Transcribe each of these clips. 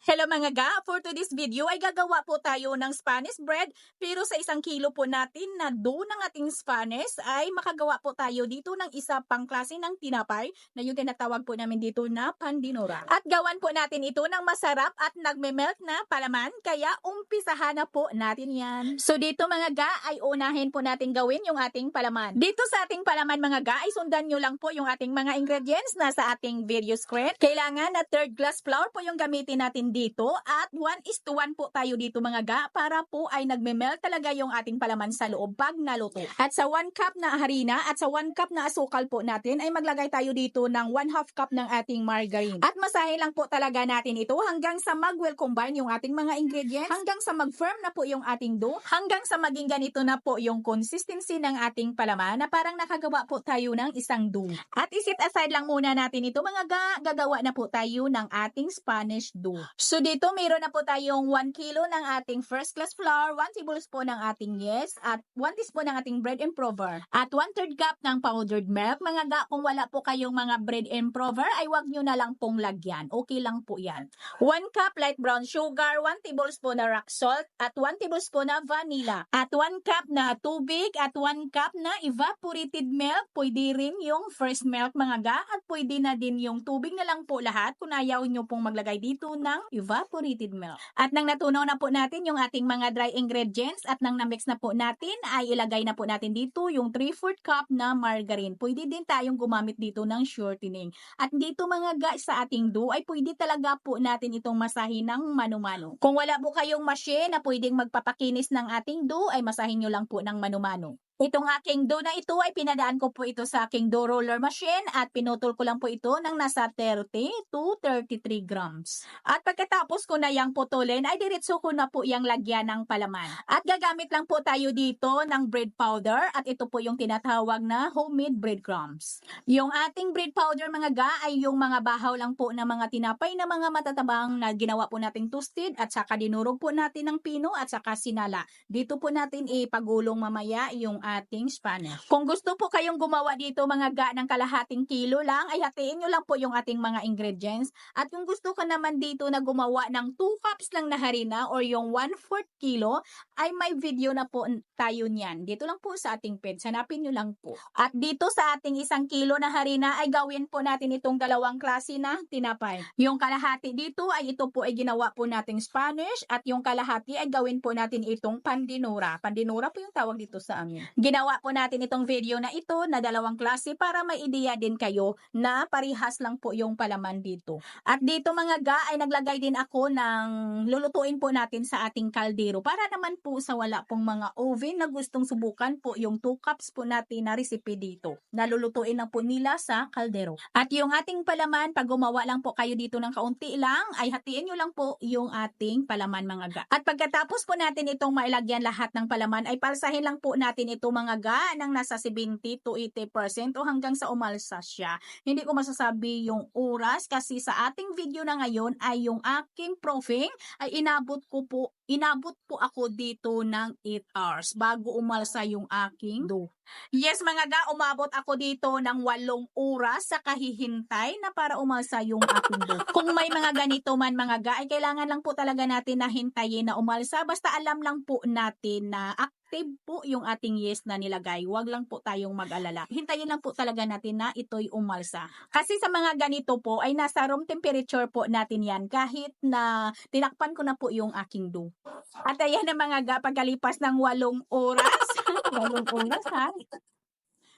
Hello mga ga, for today's video ay gagawa po tayo ng Spanish bread pero sa isang kilo po natin na dough ng ating Spanish ay makagawa po tayo dito ng isa pang klase ng tinapay na yung tinatawag po namin dito na pandinora. At gawan po natin ito ng masarap at nagme-melt na palaman kaya umpisahan na po natin yan. So dito mga ga ay unahin po natin gawin yung ating palaman. Dito sa ating palaman mga ga ay sundan nyo lang po yung ating mga ingredients na sa ating video screen. Kailangan na third glass flour po yung gamitin natin dito at 1 is to 1 po tayo dito mga ga para po ay nagme-melt talaga yung ating palaman sa loob pag naluto. At sa 1 cup na harina at sa 1 cup na asukal po natin ay maglagay tayo dito ng 1 half cup ng ating margarine. At masahe lang po talaga natin ito hanggang sa mag-well combine yung ating mga ingredients, hanggang sa mag-firm na po yung ating dough, hanggang sa maging ganito na po yung consistency ng ating palaman na parang nakagawa po tayo ng isang dough. At isit aside lang muna natin ito mga ga, gagawa na po tayo ng ating Spanish dough. So dito mayroon na po tayong 1 kilo ng ating first class flour, 1 tablespoon ng ating yes, at 1 teaspoon ng ating bread improver, at 1 third cup ng powdered milk. Mga ga, kung wala po kayong mga bread improver, ay wag nyo na lang pong lagyan. Okay lang po yan. 1 cup light brown sugar, 1 tablespoon na rock salt, at 1 tablespoon na vanilla, at 1 cup na tubig, at 1 cup na evaporated milk. Pwede rin yung first milk mga ga, at pwede na din yung tubig na lang po lahat kung ayaw nyo pong maglagay dito ng evaporated milk. At nang natunaw na po natin yung ating mga dry ingredients at nang na-mix na po natin, ay ilagay na po natin dito yung 3-4 cup na margarine. Pwede din tayong gumamit dito ng shortening. At dito mga guys sa ating dough ay pwede talaga po natin itong masahin ng mano-mano. Kung wala po kayong machine na pwedeng magpapakinis ng ating dough ay masahin nyo lang po ng mano-mano. Itong aking dough na ito ay pinadaan ko po ito sa aking dough roller machine at pinutol ko lang po ito ng nasa 30 to 33 grams. At pagkatapos ko na yang putulin ay diretso ko na po yang lagyan ng palaman. At gagamit lang po tayo dito ng bread powder at ito po yung tinatawag na homemade breadcrumbs. Yung ating bread powder mga ga ay yung mga bahaw lang po na mga tinapay na mga matatabang na ginawa po nating toasted at saka dinurog po natin ng pino at saka sinala. Dito po natin ipagulong mamaya yung ating Spanish. Kung gusto po kayong gumawa dito mga ga ng kalahating kilo lang, ay hatiin nyo lang po yung ating mga ingredients. At kung gusto ka naman dito na gumawa ng 2 cups lang na harina or yung 1 4 kilo, ay may video na po tayo niyan. Dito lang po sa ating page. Hanapin nyo lang po. At dito sa ating isang kilo na harina ay gawin po natin itong dalawang klase na tinapay. Yung kalahati dito ay ito po ay ginawa po nating Spanish at yung kalahati ay gawin po natin itong pandinura. Pandinura po yung tawag dito sa amin. Ginawa po natin itong video na ito na dalawang klase para may ideya din kayo na parihas lang po yung palaman dito. At dito mga ga ay naglagay din ako ng lulutuin po natin sa ating kaldero para naman po sa wala pong mga oven na gustong subukan po yung 2 cups po natin na recipe dito. Nalulutuin lang po nila sa kaldero. At yung ating palaman, pag gumawa lang po kayo dito ng kaunti lang, ay hatiin nyo lang po yung ating palaman mga ga. At pagkatapos po natin itong mailagyan lahat ng palaman, ay palsahin lang po natin ito mga ga ng nasa 70 to 80% o hanggang sa umalsa siya. Hindi ko masasabi yung oras kasi sa ating video na ngayon ay yung aking proofing ay inabot ko po, inabot po ako dito ng 8 hours bago umalsa yung aking dough. Yes mga ga, umabot ako dito ng 8 oras sa kahihintay na para umalsa yung aking dough. Kung may mga ganito man mga ga, ay kailangan lang po talaga natin na hintayin na umalsa. Basta alam lang po natin na active po yung ating yes na nilagay. Huwag lang po tayong mag-alala. Hintayin lang po talaga natin na ito'y umalsa. Kasi sa mga ganito po ay nasa room temperature po natin yan kahit na tinakpan ko na po yung aking dough. At ayan na mga ga, pagkalipas ng walong oras, walong oras ha,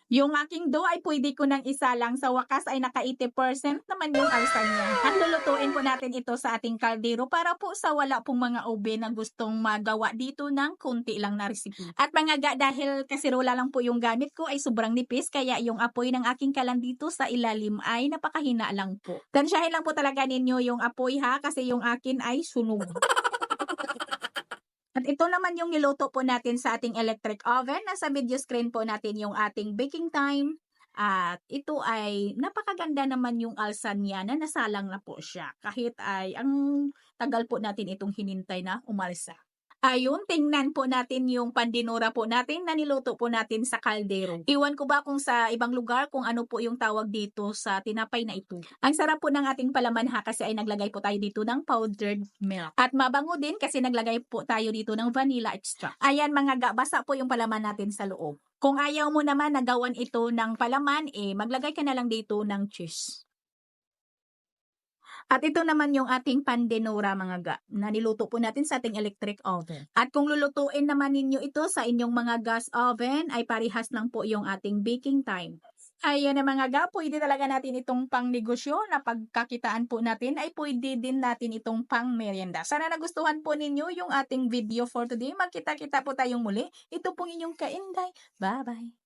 yung aking dough ay pwede ko nang isa lang. Sa wakas ay naka 80% naman yung alsa niya. At lulutuin po natin ito sa ating kaldero para po sa wala pong mga oven na gustong magawa dito ng kunti lang na recipe. At mga ga, dahil kasirola lang po yung gamit ko ay sobrang nipis kaya yung apoy ng aking kalan dito sa ilalim ay napakahina lang po. Tansyahin lang po talaga ninyo yung apoy ha kasi yung akin ay sunog. At ito naman yung niluto po natin sa ating electric oven. Nasa video screen po natin yung ating baking time. At ito ay napakaganda naman yung alsan niya na nasalang na po siya. Kahit ay ang tagal po natin itong hinintay na umalsa. Ayun, tingnan po natin yung pandinura po natin na niluto po natin sa kaldero. Iwan ko ba kung sa ibang lugar kung ano po yung tawag dito sa tinapay na ito. Ang sarap po ng ating palaman ha kasi ay naglagay po tayo dito ng powdered milk. At mabango din kasi naglagay po tayo dito ng vanilla extract. Ayan mga ga, basa po yung palaman natin sa loob. Kung ayaw mo naman nagawan ito ng palaman, eh maglagay ka na lang dito ng cheese. At ito naman yung ating pandinura mga ga, na niluto po natin sa ating electric oven. At kung lulutuin naman ninyo ito sa inyong mga gas oven, ay parihas lang po yung ating baking time. Ayan na mga ga, pwede talaga natin itong pang negosyo na pagkakitaan po natin ay pwede din natin itong pang merienda. Sana nagustuhan po ninyo yung ating video for today. Magkita-kita po tayong muli. Ito pong inyong kainday. Bye-bye!